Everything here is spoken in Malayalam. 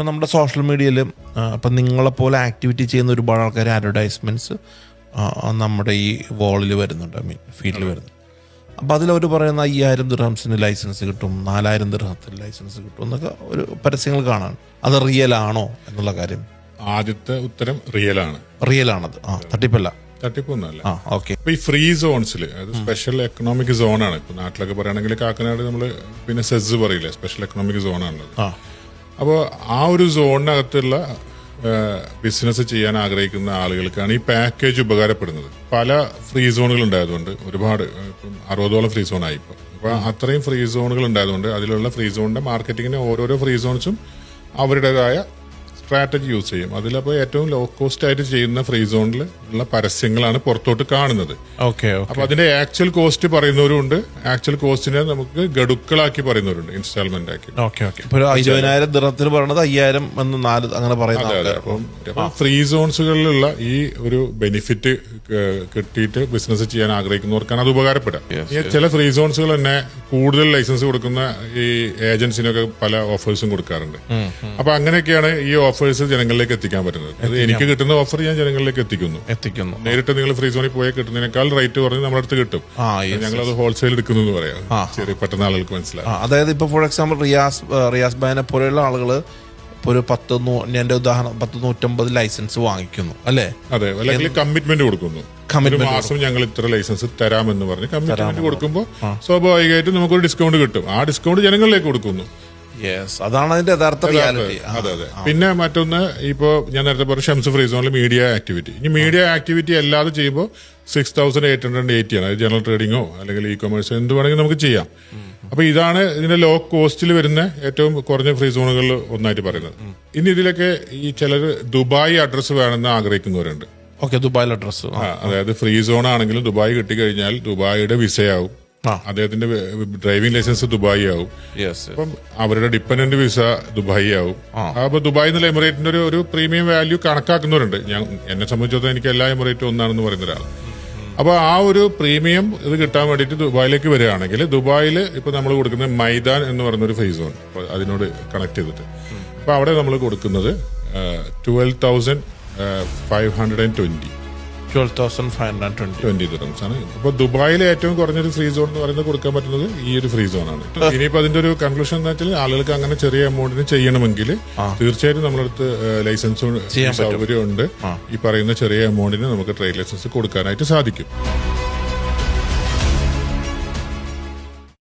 ഇപ്പം നമ്മുടെ സോഷ്യൽ മീഡിയയിൽ ഇപ്പം നിങ്ങളെപ്പോലെ ആക്ടിവിറ്റി ചെയ്യുന്ന ഒരുപാട് ആൾക്കാർ അഡ്വർടൈസ്മെന്റ്സ് നമ്മുടെ ഈ വാളിൽ വരുന്നുണ്ട്. ഐ മീൻ ഫീൽഡിൽ വരുന്നു അപ്പോൾ അതിലവർ പറയുന്ന അയ്യായിരം ദിർഹംസിന് ലൈസൻസ് കിട്ടും നാലായിരം ദിർഹത്തിന് ലൈസൻസ് കിട്ടും എന്നൊക്കെ ഒരു പരസ്യങ്ങൾ കാണാൻ അത് റിയൽ ആണോ എന്നുള്ള കാര്യം. ആദ്യത്തെ ഉത്തരം റിയൽ ആണ്. റിയൽ ആണത്. ആ തട്ടിപ്പല്ല. തട്ടിപ്പൊന്നല്ല ആ ഓക്കെ ഇപ്പൊ ഈ ഫ്രീ സോൺസിൽ അതായത് സ്പെഷ്യൽ എക്കണോമിക് സോൺ ആണ്. ഇപ്പൊ നാട്ടിലൊക്കെ പറയുകയാണെങ്കിൽ കാക്കനാട് നമ്മൾ പിന്നെ സെസ് പറയില്ലേ സ്പെഷ്യൽ എക്കണോമിക് സോണാണുള്ളത് ആ. അപ്പോൾ ആ ഒരു സോണിനകത്തുള്ള ബിസിനസ് ചെയ്യാൻ ആഗ്രഹിക്കുന്ന ആളുകൾക്കാണ് ഈ പാക്കേജ് ഉപകാരപ്പെടുന്നത്. പല ഫ്രീ സോണുകൾ ഉണ്ടായതുകൊണ്ട് ഒരുപാട് ഇപ്പം അറുപതോളം ഫ്രീ സോണായി ഇപ്പോൾ അപ്പോൾ അത്രയും ഫ്രീ സോണുകൾ ഉണ്ടായതുകൊണ്ട് അതിലുള്ള ഫ്രീ സോണിന്റെ മാർക്കറ്റിങ്ങിന് ഓരോരോ ഫ്രീ സോൺസും അവരുടേതായ സ്ട്രാറ്റജി യൂസ് ചെയ്യും. അതിലപ്പോ ഏറ്റവും ലോ കോസ്റ്റ് ആയിട്ട് ചെയ്യുന്ന ഫ്രീ സോണിൽ ഉള്ള പരസ്യങ്ങളാണ് പുറത്തോട്ട് കാണുന്നത്. ഓക്കെ ഓക്കെ അപ്പൊ അതിന്റെ ആക്ച്വൽ കോസ്റ്റ് പറയുന്നവരുണ്ട്. ആക്ച്വൽ കോസ്റ്റിനെ നമുക്ക് ഗഡുക്കളാക്കി പറയുന്നവരുണ്ട് ഇൻസ്റ്റാൾമെന്റ് ആക്കി. ഓക്കെ ഓക്കെ ദിർഹത്തിന് പറയണത് അയ്യായിരം എന്ന് നാല് അങ്ങനെ പറയുന്ന അതെ, അതെ. ആൾക്കാർ അപ്പം അപ്പം ഫ്രീ സോൺസുകളിലുള്ള ഈ ഒരു ബെനിഫിറ്റ് കിട്ടിയിട്ട് ബിസിനസ് ചെയ്യാൻ ആഗ്രഹിക്കുന്നവർക്കാണ് അത് ഉപകാരപ്പെടുക. ഈ ചില ഫ്രീ സോൺസുകൾ തന്നെ കൂടുതൽ ലൈസൻസ് കൊടുക്കുന്ന ഈ ഏജൻസിനൊക്കെ പല ഓഫേഴ്സും കൊടുക്കാറുണ്ട്. അപ്പൊ അങ്ങനെയൊക്കെയാണ് ഈ ഓഫേഴ്സ് ജനങ്ങളിലേക്ക് എത്തിക്കാൻ പറ്റുന്നത്. എനിക്ക് കിട്ടുന്ന ഓഫർ ഞാൻ ജനങ്ങളിലേക്ക് എത്തിക്കുന്നു. എത്തിക്കുന്നു. നേരിട്ട് നിങ്ങൾ ഫ്രീ സോണിൽ പോയി കിട്ടുന്നതിനേക്കാൾ റേറ്റ് കുറഞ്ഞ് നമ്മുടെ അടുത്ത് കിട്ടും. ഞങ്ങൾ അത് ഹോൾസെയിൽ എടുക്കുന്നു എന്ന് പറയാം. ചെറിയ പെട്ടെന്ന് ആളുകൾക്ക് മനസ്സിലാവും. അതായത് ഇപ്പൊ ഫോർ എക്സാമ്പിൾ റിയാസ് റിയാസ് ബാനെ പോലെയുള്ള ആളുകൾ ഒരു പത്ത് എന്റെ ഉദാഹരണം പത്ത് നൂറ്റമ്പത് ലൈസൻസ് വാങ്ങിക്കുന്നു അല്ലേ? അതെ അല്ലെങ്കിൽ കമ്മിറ്റ്മെന്റ് കൊടുക്കുന്നു. മാസം ഞങ്ങൾ ഇത്ര ലൈസൻസ് തരാമെന്ന് പറഞ്ഞ് കമ്മിറ്റ്മെന്റ് കൊടുക്കുമ്പോൾ സ്വാഭാവികമായിട്ടും നമുക്കൊരു ഡിസ്കൗണ്ട് കിട്ടും. ആ ഡിസ്കൗണ്ട് ജനങ്ങളിലേക്ക് കൊടുക്കുന്നു. അതാണ് അതിന്റെ യഥാർത്ഥ റിയാലിറ്റി അതെ. അതെ പിന്നെ മറ്റൊന്ന് ഇപ്പോ ഞാൻ നേരത്തെ പറഞ്ഞ ഷംസ് ഫ്രീ സോണിൽ മീഡിയ ആക്ടിവിറ്റി ഇനി മീഡിയ ആക്ടിവിറ്റി അല്ലാതെ ചെയ്യുമ്പോൾ six thousand eight hundred eighty ആണ്. ജനറൽ ട്രേഡിങ്ങോ അല്ലെങ്കിൽ ഇ കൊമേഴ്സ് എന്ത് വേണമെങ്കിലും നമുക്ക് ചെയ്യാം. അപ്പൊ ഇതാണ് ഇതിന്റെ ലോ കോസ്റ്റിൽ വരുന്ന ഏറ്റവും കുറഞ്ഞ ഫ്രീ സോണുകളിൽ ഒന്നായിട്ട് പറയുന്നത്. ഇനി ഇതിലൊക്കെ ഈ ചിലർ ദുബായ് അഡ്രസ്സ് വേണമെന്ന് ആഗ്രഹിക്കുന്നവരുണ്ട്. ഓക്കെ ദുബായിൽ അഡ്രസ് അതായത് ഫ്രീ സോൺ ആണെങ്കിലും ദുബായ് കിട്ടിക്കഴിഞ്ഞാൽ ദുബായിയുടെ വിസയാവും. അദ്ദേഹത്തിന്റെ ഡ്രൈവിംഗ് ലൈസൻസ് ദുബായി ആവും യെസ് അപ്പം അവരുടെ ഡിപ്പെൻഡന്റ് വിസ ദുബായി ആവും അപ്പൊ ദുബായിൽ നിന്നുള്ള എമിറേറ്റിന്റെ ഒരു ഒരു പ്രീമിയം വാല്യൂ കണക്കാക്കുന്നവരുണ്ട്. ഞാൻ എന്നെ സംബന്ധിച്ചിടത്തോളം എനിക്ക് എല്ലാ എമിറേറ്റും ഒന്നാണെന്ന് പറയുന്ന ഒരാൾ അപ്പൊ ആ ഒരു പ്രീമിയം ഇത് കിട്ടാൻ വേണ്ടിയിട്ട് ദുബായിലേക്ക് വരികയാണെങ്കിൽ ദുബായിൽ ഇപ്പൊ നമ്മൾ കൊടുക്കുന്ന മൈദാൻ എന്ന് പറയുന്ന ഒരു ഫേസ് ആണ് അതിനോട് കണക്ട് ചെയ്തിട്ട്. അപ്പൊ അവിടെ നമ്മൾ കൊടുക്കുന്നത് twelve thousand five hundred and twenty twelve thousand five hundred twenty twenty dirhams ആണ്. ഇപ്പൊ ദുബായിലെ ഏറ്റവും കുറഞ്ഞൊരു ഫ്രീ സോൺ എന്ന് പറയുന്നത് കൊടുക്കാൻ പറ്റുന്നത് ഈ ഒരു ഫ്രീ സോൺ ആണ്. ഇനിയിപ്പോ അതിന്റെ ഒരു കൺക്ലൂഷൻ എന്താ വെച്ചാൽ ആളുകൾക്ക് അങ്ങനെ ചെറിയ എമൗണ്ടിന് ചെയ്യണമെങ്കിൽ തീർച്ചയായിട്ടും നമ്മളടുത്ത് ലൈസൻസ് സൗകര്യം ഉണ്ട്. ഈ പറയുന്ന ചെറിയ എമൗണ്ടിന് നമുക്ക് ട്രേഡ് ലൈസൻസ് കൊടുക്കാനായിട്ട് സാധിക്കും.